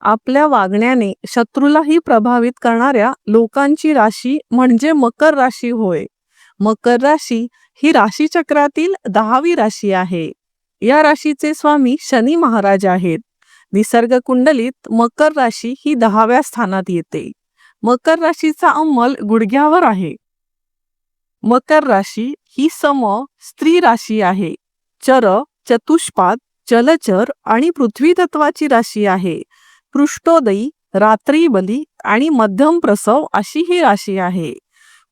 आपल्या वागण्याने शत्रूलाही प्रभावित करणाऱ्या लोकांची राशी म्हणजे मकर राशी होय. मकर राशी ही राशीचक्रातील दहावी राशी आहे. या राशीचे स्वामी शनी महाराज आहेत. निसर्ग कुंडलीत मकर राशी ही दहाव्या स्थानात येते. मकर राशीचा अंमल गुडघ्यावर आहे. मकर राशी ही सम स्त्री राशी आहे. चर चतुष्पाद जलचर आणि पृथ्वी तत्वाची राशी आहे. पृष्ठोदयी रात्री बली आणि मध्यम प्रसव अशी ही राशी आहे.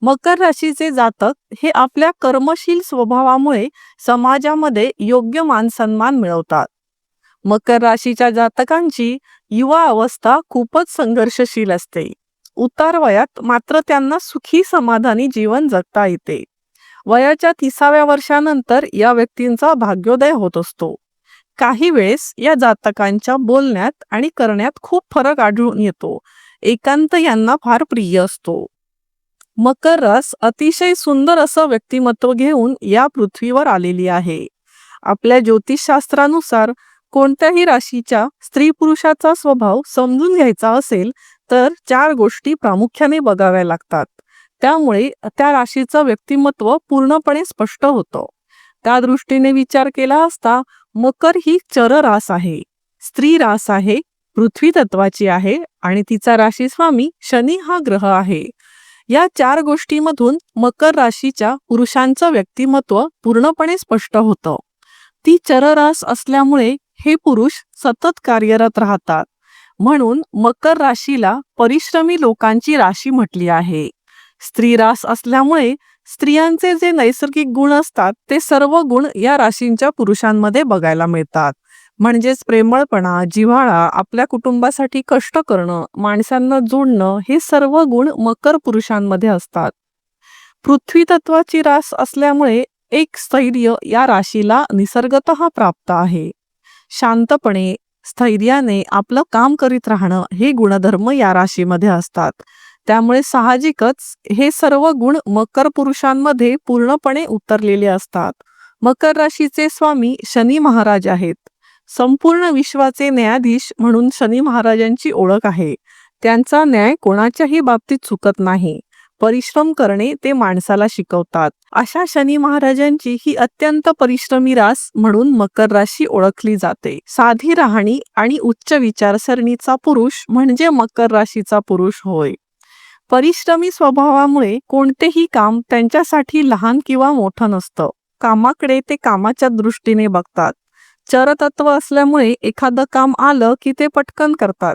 मकर राशीचे जातक हे आपल्या कर्मशील स्वभावामुळे समाजामध्ये योग्य मानसन्मान मिळवतात. मकर राशीच्या जातकांची युवा अवस्था खूपच संघर्षशील असते. उतार वयात मात्र त्यांना सुखी समाधानी जीवन जगता येते. वयाच्या तिसाव्या वर्षानंतर या व्यक्तींचा भाग्योदय होत असतो. काही वेळेस या जातकांच्या बोलण्यात आणि करण्यात खूप फरक आढळून येतो. एकांत यांना फार प्रिय असतो. मकर रस अतिशय सुंदर असं व्यक्तिमत्व घेऊन या पृथ्वीवर आलेली आहे. आपल्या ज्योतिषशास्त्रानुसार कोणत्याही राशीच्या स्त्री पुरुषाचा स्वभाव समजून घ्यायचा असेल तर चार गोष्टी प्रामुख्याने बघाव्या लागतात. त्यामुळे त्या राशीचं व्यक्तिमत्व पूर्णपणे स्पष्ट होतं. त्या दृष्टीने विचार केला असता मकर ही चर रास आहे. स्त्री रास आहे पृथ्वी तत्वाची आहे आणि तिचा राशी स्वामी शनी हा ग्रह आहे. या चार गोष्टीमधून मकर राशीच्या पुरुषांचं व्यक्तिमत्व पूर्णपणे स्पष्ट होतं. ती चररास असल्यामुळे हे पुरुष सतत कार्यरत राहतात. म्हणून मकर राशीला परिश्रमी लोकांची राशी म्हटली आहे. स्त्री रास असल्यामुळे स्त्रियांचे जे नैसर्गिक गुण असतात ते सर्व गुण या राशींच्या पुरुषांमध्ये बघायला मिळतात. म्हणजेच प्रेमळपणा जिव्हाळा आपल्या कुटुंबासाठी कष्ट करणं माणसांना जोडणं हे सर्व गुण मकर पुरुषांमध्ये असतात. पृथ्वी तत्वाची रास असल्यामुळे एक स्थैर्य या राशीला निसर्गत प्राप्त आहे. शांतपणे स्थैर्याने आपलं काम करीत राहणं हे गुणधर्म या राशीमध्ये असतात. त्यामुळे साहजिकच हे सर्व गुण मकर पुरुषांमध्ये पूर्णपणे उतरलेले असतात. मकर राशीचे स्वामी शनी महाराज आहेत. संपूर्ण विश्वाचे न्यायाधीश म्हणून शनी महाराजांची ओळख आहे. त्यांचा न्याय कोणाच्याही बाबतीत चुकत नाही. परिश्रम करणे ते माणसाला शिकवतात. अशा शनी महाराजांची ही अत्यंत परिश्रमी रास म्हणून मकर राशी ओळखली जाते. साधी राहणी आणि उच्च विचारसरणीचा पुरुष म्हणजे मकर राशीचा पुरुष होय. परिश्रमी स्वभावामुळे कोणतेही काम त्यांच्यासाठी लहान किंवा मोठं नसतं. कामाकडे ते कामाच्या दृष्टीने बघतात. चरतत्व असल्यामुळे एखादं काम आलं की ते पटकन करतात.